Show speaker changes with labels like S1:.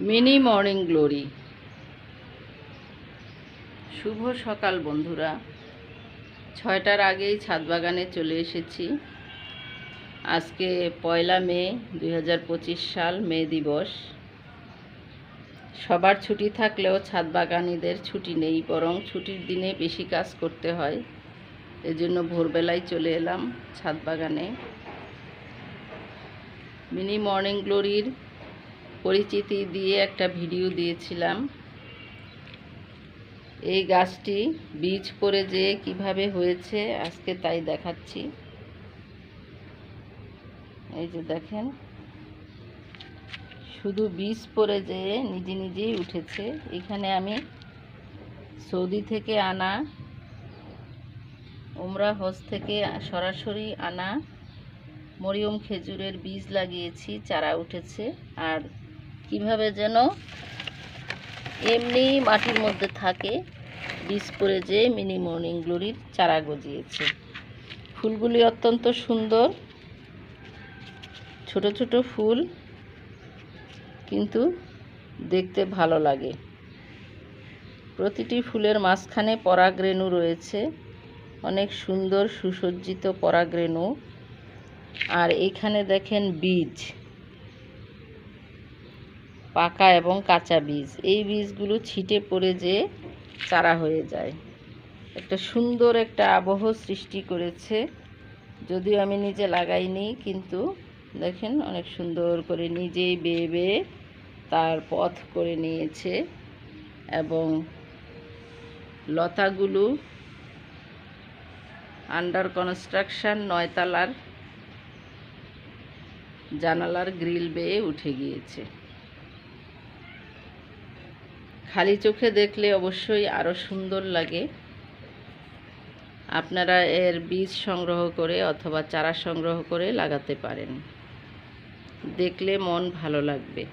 S1: Mini morning glory. শুভ সকাল বন্ধুরা। ছয়টার আগেই ছাদ বাগানে চলে এসেছি। আজকে পয়লা মে দু হাজার পঁচিশ সাল, মে দিবস। সবার ছুটি থাকলেও ছাদ বাগানিদের ছুটি নেই, বরং ছুটির দিনে বেশি কাজ করতে হয়। এজন্য ভোরবেলায় চলে এলাম ছাদ বাগানে মিনি মর্নিং গ্লোরির পরিচিতি দিয়ে একটা ভিডিও দিয়েছিলাম। এই গাছটি বীজ পড়ে যে কীভাবে হয়েছে, আজকে তাই দেখাচ্ছি। এই যে দেখেন, শুধু বীজ পড়ে যে নিজে নিজেই উঠেছে। এখানে আমি সৌদি থেকে আনা, উমরা হজ থেকে সরাসরি আনা মরিয়ম খেজুরের বীজ লাগিয়েছি, চারা উঠেছে। আর কীভাবে যেন এমনি মাটির মধ্যে থাকে, বীজ পড়ে যে মিনি মর্নিং গ্লোরির চারা গজিয়েছে। ফুলগুলি অত্যন্ত সুন্দর। ছোট ছোট ফুল, কিন্তু দেখতে ভালো লাগে। প্রতিটি ফুলের মাঝখানে পরাগরেণু রয়েছে। অনেক সুন্দর সুসজ্জিত পরাগরেণু। আর এখানে দেখেন বীজ। পাকা এবং কাঁচা বীজ। এই বীজগুলো ছিটে পড়ে যে চারা হয়ে যায়। একটা সুন্দর একটা আবহ সৃষ্টি করেছে। যদিও আমি নিজে লাগাইনি, কিন্তু দেখেন অনেক সুন্দর করে নিজেই বেয়ে বেয়ে তার পথ করে নিয়েছে এবং লতাগুলো আন্ডার কনস্ট্রাকশন নয়তালার জানালার গ্রিল বেয়ে উঠে গিয়েছে। খালি চোখে দেখলে অবশ্যই আরও সুন্দর লাগে। আপনারা এর বীজ সংগ্রহ করে অথবা চারা সংগ্রহ করে লাগাতে পারেন। দেখলে মন ভালো লাগবে।